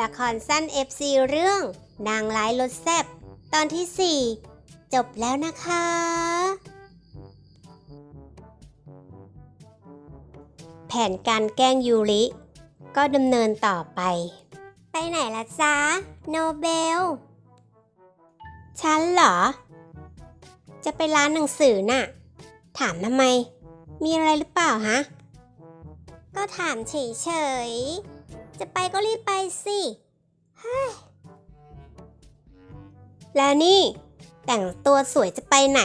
ละครสั้น FC เรื่อง นางร้ายรถแซบตอนที่ 4 จบแล้วนะคะ แผนการแกล้งยูริ ก็ดำเนินต่อไป ไปไหนละจ๊ะ โนเบล ฉันเหรอ จะไปร้านหนังสือน่ะ ถามทำไม มีอะไรหรือเปล่าฮะ ก็ถามเฉยๆ จะไปก็รีบไปสิแล้วนี่ แต่งตัวสวยจะไปไหน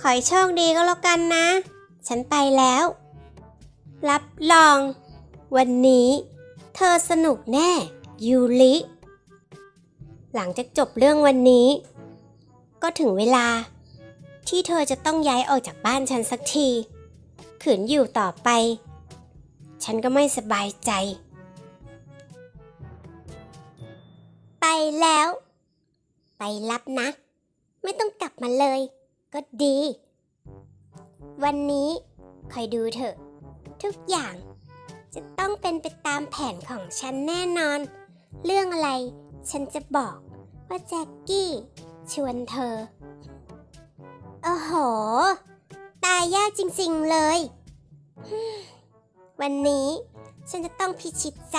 ขอให้โชคดีก็แล้วกันนะ ฉันไปแล้ว รับรอง วันนี้ เธอสนุกแน่ ยูริ หลังจากจบเรื่องวันนี้ ก็ถึงเวลา ที่เธอจะต้องย้ายออกจากบ้านฉันสักที ขืนอยู่ต่อไป ฉันก็ไม่สบายใจ แล้ว ไปรับนะ ไม่ต้องกลับมาเลย ก็ดี วันนี้คอยดูเถอะ ทุกอย่าง จะต้องเป็นไปตามแผนของฉันแน่นอน เรื่องอะไรฉันจะบอกว่าแจ็คกี้ชวนเธอ โอ้โห ตายยากจริงๆเลย วันนี้ฉันจะต้องพิชิตใจ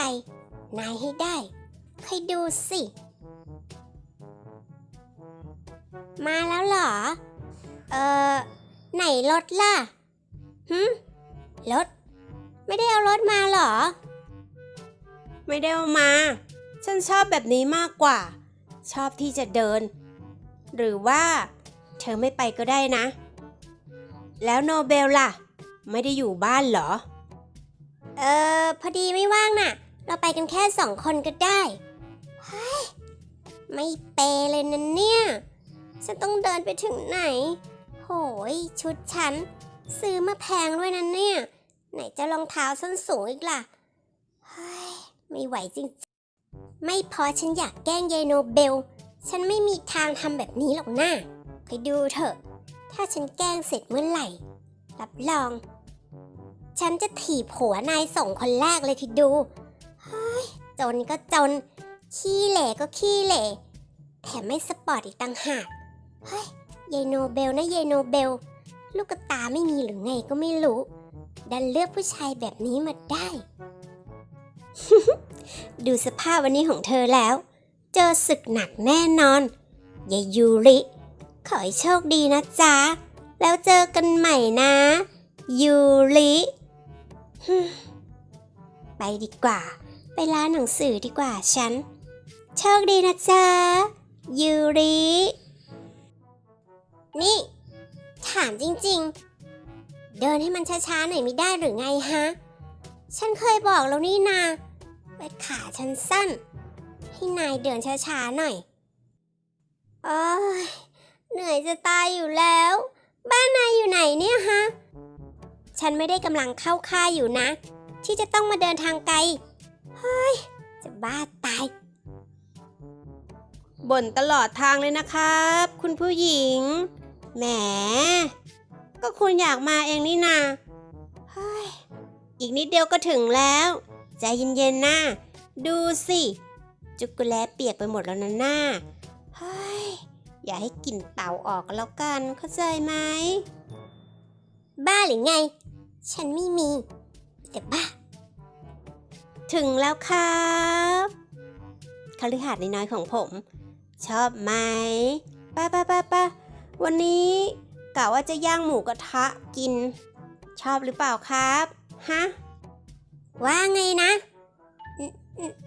นายให้ได้ ใครดูสิ มาแล้วเหรอ เอ่อไหนรถล่ะหืมรถ ไม่ได้เอารถมาเหรอ ไม่ได้เอามา ฉันชอบแบบนี้มากกว่า ชอบที่จะเดิน หรือว่า เธอไม่ไปก็ได้นะ แล้วโนเบลล่ะ ไม่ได้อยู่บ้านเหรอ เออพอดีไม่ว่างน่ะ เราไปกันแค่สองคนก็ได้ เฮ้ย ไม่เปเลยนะเนี่ย ฉันต้องเดินไปถึงไหน โหย ชุดฉัน ซื้อมาแพงด้วยนะเนี่ย ไหนจะรองเท้าส้นสูงอีกล่ะ เฮ้ย ไม่ไหวจริงๆไม่พอฉันอยากแกล้งยายโนเบล ฉันไม่มีทางทำแบบนี้หรอกนะไปดูเถอะ ถ้าฉันแกล้งเสร็จเมื่อไหร่ รับรอง ฉันจะถีบหัวนายส่งคนแรกเลยทีดู เฮ้ย จนก็จน ขี้เหล่ก็ขี้เหล่แถมไม่สปอร์ตอีกต่างหาก เฮ้ยยายโนเบลนะยายโนเบล ลูกตาไม่มีหรือไงก็ไม่รู้ ดันเลือกผู้ชายแบบนี้มาได้ ดูสภาพวันนี้ของเธอแล้ว เจอศึกหนักแน่นอนยายยูริ ขอให้โชคดีนะจ๊ะ แล้วเจอกันใหม่นะ ยูริไปดีกว่า ไปร้านหนังสือดีกว่าฉัน โชคดีนะจ๊ะ ยูริ นี่ ถามจริงๆ เดินให้มันช้าๆหน่อยไม่ได้หรือไงฮะ ฉันเคยบอกแล้วนี่นาว่าขาฉันสั้น ให้นายเดินช้าๆหน่อยโอ้ยเหนื่อยจะตายอยู่แล้ว บ้านนายอยู่ไหนเนี่ยฮะ ฉันไม่ได้กำลังเข้าค่ายอยู่นะ ที่จะต้องมาเดินทางไกล เฮ้ย จะบ้าตายบ่นตลอดทางเลยนะครับ คุณผู้หญิง แหม ก็คุณอยากมาเองนี่นาเฮ้ย อีกนิดเดียวก็ถึงแล้ว ใจเย็นๆนะดูสิ จุกโกแลเปียกไปหมดแล้วนะหน้าเฮ้ย อย่าให้กลิ่นเต่าออกแล้วกัน เข้าใจไหม บ้าหรือไง ฉันไม่มี แต่บ้า ถึงแล้วครับคฤหาสน์น้อยๆของผม ชอบไหมป้าป้าป้าป้า วันนี้กะว่าจะย่างหมูกระทะกิน ชอบหรือเปล่าครับฮะว่าไงนะน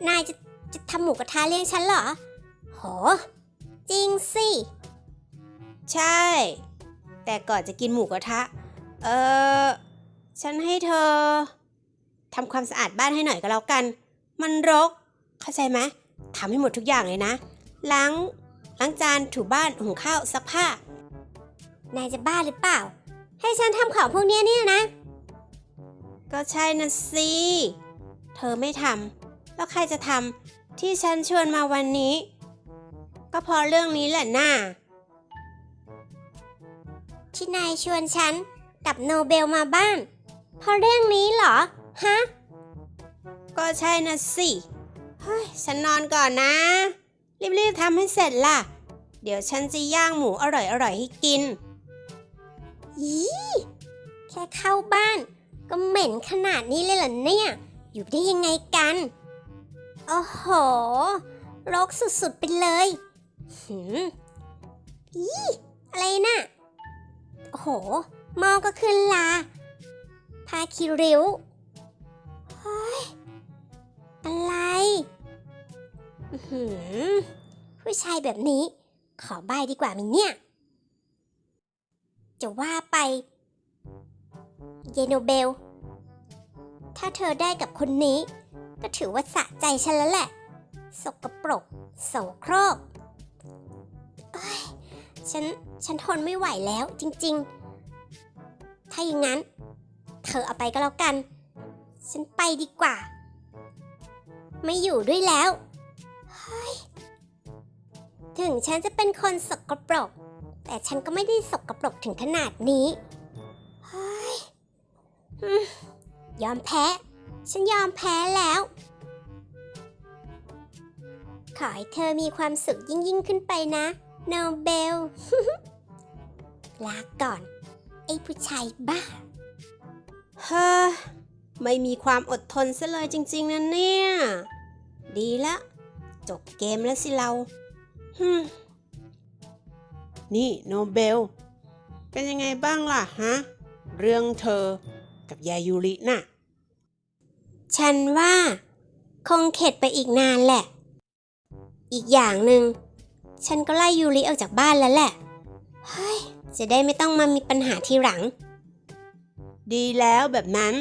นายจะจะทำหมูกระทะเลี้ยงฉันเหรอ โห จริงสิ ใช่ แต่ก่อนจะกินหมูกระทะ เออ ฉันให้เธอทำความสะอาดบ้านให้หน่อยก็แล้วกัน มันรก เข้าใจไหมทำให้หมดทุกอย่างเลยนะ ล้าง ล้างจาน ถูบ้าน หุงข้าว ซักผ้า นายจะบ้าหรือเปล่า ให้ฉันทำของพวกเนี้ยเนี่ยนะ ก็ใช่นะสิ เธอไม่ทำแล้วใครจะทำที่ฉันชวนมาวันนี้ ก็เพราะเรื่องนี้แหละน่าที่นายชวนฉันกับโนเบลมาบ้าน เพราะเรื่องนี้เหรอ ฮะ ก็ใช่นะสิ เฮ้ย ฉันนอนก่อนนะ รีบๆทำให้เสร็จล่ะ เดี๋ยวฉันจะย่างหมูอร่อยๆให้กินยี่ แค่เข้าบ้าน ก็เหม็นขนาดนี้เลยเหรอเนี่ย อยู่ได้ยังไงกัน โอ้โหรกสุดๆไปเลยหืมยี่อะไรน่ะ โอ้โห มองก็ขึ้นลา พาคิริวเฮ้ย อะไรหือผู้ชายแบบนี้ ขอบายดีกว่ามั้ยเนี่ย จะว่าไป เยโนเบล ถ้าเธอได้กับคนนี้ ก็ถือว่าสะใจฉันแล้วแหละ สกปรกโสโครกฉัน ฉันทนไม่ไหวแล้วจริงๆ ถ้าอย่างนั้น เธอเอาไปก็แล้วกัน ฉันไปดีกว่า ไม่อยู่ด้วยแล้ว ถึงฉันจะเป็นคนสกปรก แต่ฉันก็ไม่ได้สกปรกถึงขนาดนี้ ยอมแพ้ ฉันยอมแพ้แล้ว ขอให้เธอมีความสุขยิ่งยิ่งขึ้นไปนะโนเบล ลาก่อน ไอ้ผู้ชายบ้า เฮ้อ ไม่มีความอดทนซะเลยจริง ๆนะเนี่ย ดีละจบเกมแล้วสิเราฮึมนี่โนเบล เป็นยังไงบ้างล่ะฮะ เรื่องเธอ กับยายูริน่ะ ฉันว่า คงเข็ดไปอีกนานแหละ อีกอย่างหนึ่งฉันก็ไล่ยูริออกจากบ้านแล้วแหละ เฮ้ย จะได้ไม่ต้องมามีปัญหาทีหลัง ดีแล้วแบบนั้น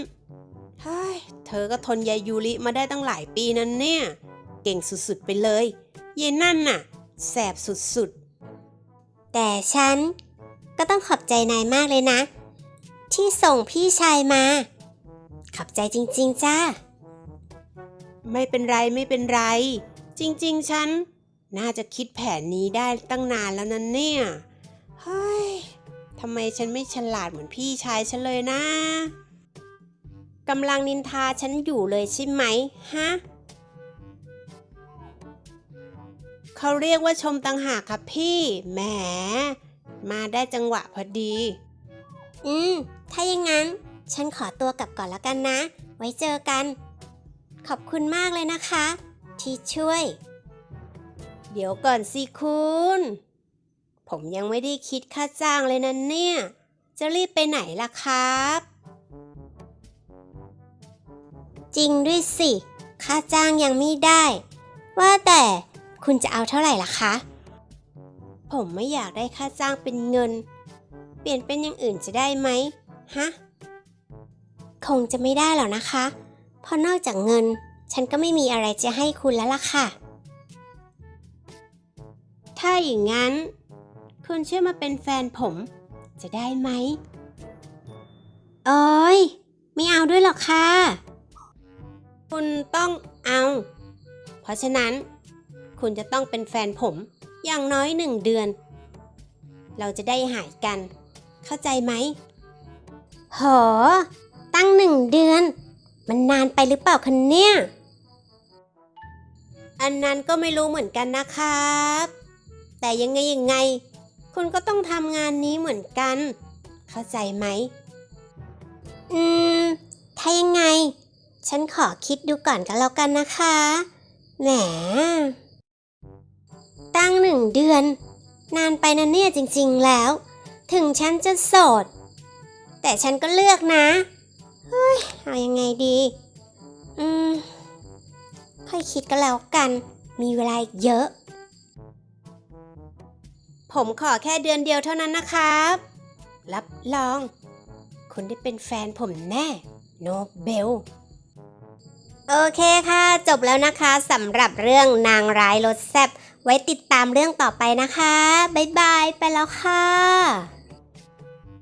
เฮ้ย เธอก็ทนยายยูริมาได้ตั้งหลายปีนั้นเนี่ย เก่งสุดๆไปเลยเยนั่นน่ะ แสบสุดแต่ฉันก็ต้องขอบใจนายมากเลยนะ ที่ส่งพี่ชายมา ขอบใจจริง ๆ จ้าๆไม่เป็นไรไม่เป็นไร จริง ๆ ฉัน น่าจะคิดแผนนี้ได้ตั้งนานแล้วนั้นเนี่ย เฮ้ยทำไมฉันไม่ฉลาดเหมือนพี่ชายฉันเลยนะกำลังนินทาฉันอยู่เลยใช่ไหมฮะเขาเรียกว่าชมตังหากครับพี่ แหม มาได้จังหวะพอดี อืม ถ้าอย่างนั้น ฉันขอตัวกลับก่อนแล้วกันนะ ไว้เจอกัน ขอบคุณมากเลยนะคะ ที่ช่วย เดี๋ยวก่อนสิคุณ ผมยังไม่ได้คิดค่าจ้างเลยนะเนี่ย จะรีบไปไหนล่ะครับ จริงด้วยสิ ค่าจ้างยังไม่ได้ ว่าแต่คุณจะเอาเท่าไหร่ล่ะคะ ผมไม่อยากได้ค่าจ้างเป็นเงิน เปลี่ยนเป็นอย่างอื่นจะได้ไหม ฮะ คงจะไม่ได้หรอกนะคะ เพราะนอกจากเงิน ฉันก็ไม่มีอะไรจะให้คุณแล้วล่ะค่ะ ถ้าอย่างนั้น คุณช่วยมาเป็นแฟนผม จะได้ไหมโอ้ยไม่เอาด้วยหรอกค่ะ คุณต้องเอา เพราะฉะนั้น คุณจะต้องเป็นแฟนผม อย่างน้อยหนึ่งเดือน เราจะได้หายกัน เข้าใจไหม โห ตั้งหนึ่งเดือน มันนานไปหรือเปล่าคะเนี่ย อันนั้นก็ไม่รู้เหมือนกันนะครับ แต่ยังไงยังไง คุณก็ต้องทำงานนี้เหมือนกัน เข้าใจไหม อืม ถ้ายังไง ฉันขอคิดดูก่อนกันแล้วกันนะคะ แหม ตั้งหนึ่งเดือน นานไปนะเนี่ยจริงๆแล้ว ถึงฉันจะโสด แต่ฉันก็เลือกนะ เฮ้ย เอายังไงดี อืม ค่อยคิดก็แล้วกัน มีเวลาอีกเยอะ ผมขอแค่เดือนเดียวเท่านั้นนะครับ รับรอง คุณได้เป็นแฟนผมแน่ โนเบล โอเคค่ะ จบแล้วนะคะสำหรับเรื่องนางร้ายรถแซบไว้ติดตามเรื่องต่อไปนะคะ บ๊ายบาย ไปแล้วค่ะ